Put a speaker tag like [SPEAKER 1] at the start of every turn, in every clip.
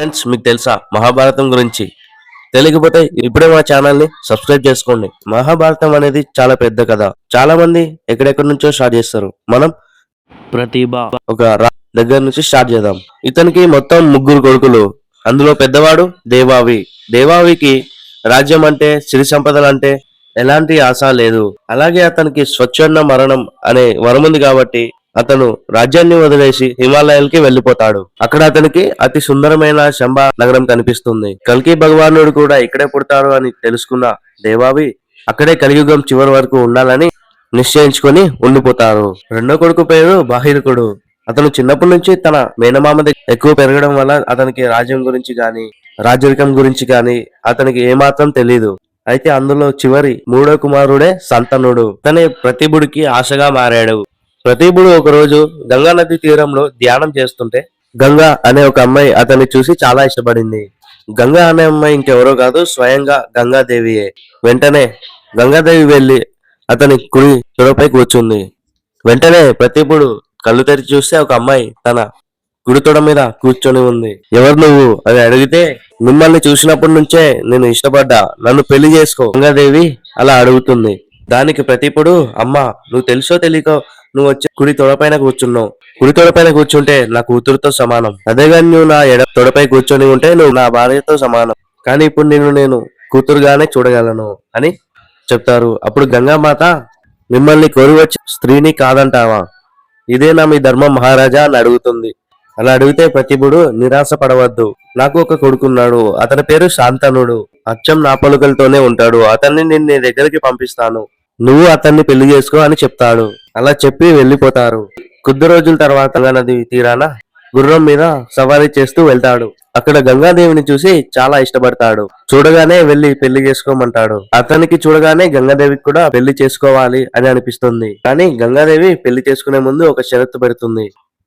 [SPEAKER 1] Friends మీకు తెలుసా? మహాభారతం గురించి. తెలియకపోతే ఇప్పుడే మా ఛానల్ని సబ్స్క్రైబ్ చేసుకోండి. మహాభారతం అనేది చాలా పెద్ద కథ. చాలా మంది ఎక్కడెక్కడి నుంచో స్టార్ట్ చేస్తారు. మనం ప్రతిభ. ఒక రా- దగ్గర నుంచి స్టార్ట్ చేద్దాం. ఇతనికి మొత్తం ముగ్గురు కొడుకులు. అందులో పెద్దవాడు దేవావి. దేవావికి రాజ్యం అంటే సిరి సంపదలు అంటే ఎలాంటి ఆశ లేదు. అలాగే అతనికి స్వచ్ఛంద మరణం అనే వరం ఉంది కాబట్టి అతను రాజ్యాన్ని వదిలేసి హిమాలయాలకి వెళ్ళిపోతాడు అక్కడ అతనికి అతి సుందరమైన శంభ నగరం కనిపిస్తుంది. కల్కి భగవానుడు కూడా ఇక్కడే పుడతాడు అని తెలుసుకున్న దేవావి అక్కడే కలియుగం చివరి వరకు ఉండాలని నిశ్చయించుకొని ఉండిపోతారు రెండో కొడుకు పేరు బాహిరకుడు. అతను చిన్నప్పటి నుంచి తన మేనమామ దగ్గర ఎక్కువ పెరగడం వల్ల అతనికి రాజ్యం గురించి గాని రాజరికం గురించి గాని అతనికి ఏమాత్రం తెలియదు అయితే అందులో చివరి మూడో కుమారుడే సంతనుడు. తనే ప్రతిభుడికి ఆశగా మారాడు. ప్రతిభుడు ఒక రోజు గంగా నది తీరంలో ధ్యానం చేస్తుంటే గంగా అనే ఒక అమ్మాయి అతన్ని చూసి చాలా ఇష్టపడింది. గంగా అనే అమ్మాయి ఇంకెవరో కాదు స్వయంగా గంగాదేవియే. వెంటనే గంగాదేవి వెళ్ళి అతని కుడి తొడపై కూర్చుంది. వెంటనే ప్రతిపుడు కళ్ళు తెరిచి చూస్తే ఒక అమ్మాయి తన కుడి తొడ మీద కూర్చొని ఉంది. ఎవరు నువ్వు? అని అడిగితే మిమ్మల్ని చూసినప్పటి నుంచే నేను ఇష్టపడ్డా. నన్ను పెళ్ళి చేసుకో. గంగాదేవి అలా అడుగుతుంది. దానికి ప్రతిపుడు అమ్మ నువ్వు తెలుసో తెలియకో నువ్వు వచ్చి కుడి తొడపైన కూర్చున్నావు. కుడి తొడపైన కూర్చుంటే నా కూతురుతో సమానం. అదేగాని నువ్వు నా ఎడ తొడపై కూర్చొని ఉంటే నువ్వు నా భార్యతో సమానం. కానీ ఇప్పుడు నిన్ను నేను కూతురుగానే చూడగలను అని చెప్తారు. అప్పుడు గంగామాత మిమ్మల్ని కోరి వచ్చి స్త్రీని కాదంటావా? ఇదేనా మీ ధర్మం మహారాజా అని అడుగుతుంది. అలా అడిగితే ప్రతిభుడు నిరాశ పడవద్దు నాకు ఒక కొడుకున్నాడు. అతని పేరు శాంతనుడు. అచ్చం నా పలుకలతోనే ఉంటాడు. అతన్ని నేను నీ దగ్గరికి పంపిస్తాను. నువ్వు అతన్ని పెళ్ళి చేసుకో అని చెప్తాడు. అలా చెప్పి వెళ్ళిపోతారు. కొద్ది రోజుల తర్వాత నది తీరాన గుర్రం మీద సవారీ చేస్తూ వెళ్తాడు. అక్కడ గంగాదేవిని చూసి చాలా ఇష్టపడతాడు. చూడగానే వెళ్ళి పెళ్ళి చేసుకోమంటాడు. అతనికి చూడగానే గంగాదేవికి కూడా పెళ్ళి చేసుకోవాలి అని అనిపిస్తుంది. కానీ గంగాదేవి పెళ్ళి చేసుకునే ముందు ఒక షరతు పెడుతుంది.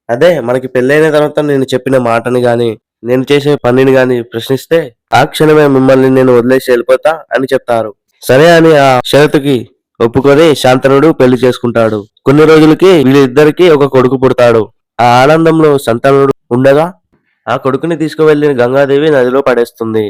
[SPEAKER 1] అదే మనకి పెళ్ళైన తర్వాత నేను చెప్పిన మాటని గాని నేను చేసే పనిని గాని ప్రశ్నిస్తే ఆ క్షణమే మిమ్మల్ని నేను వదిలేసి వెళ్ళిపోతా అని చెప్తారు. సరే అని ఆ షరతుకి ఒప్పుకొని శాంతనుడు పెళ్ళి చేసుకుంటాడు. కొన్ని రోజులకి వీళ్ళిద్దరికి ఒక కొడుకు పుడతాడు. ఆ ఆనందంలో సంతానుడు ఉండగా ఆ కొడుకుని తీసుకువెళ్ళిన గంగాదేవి నదిలో పడేస్తుంది.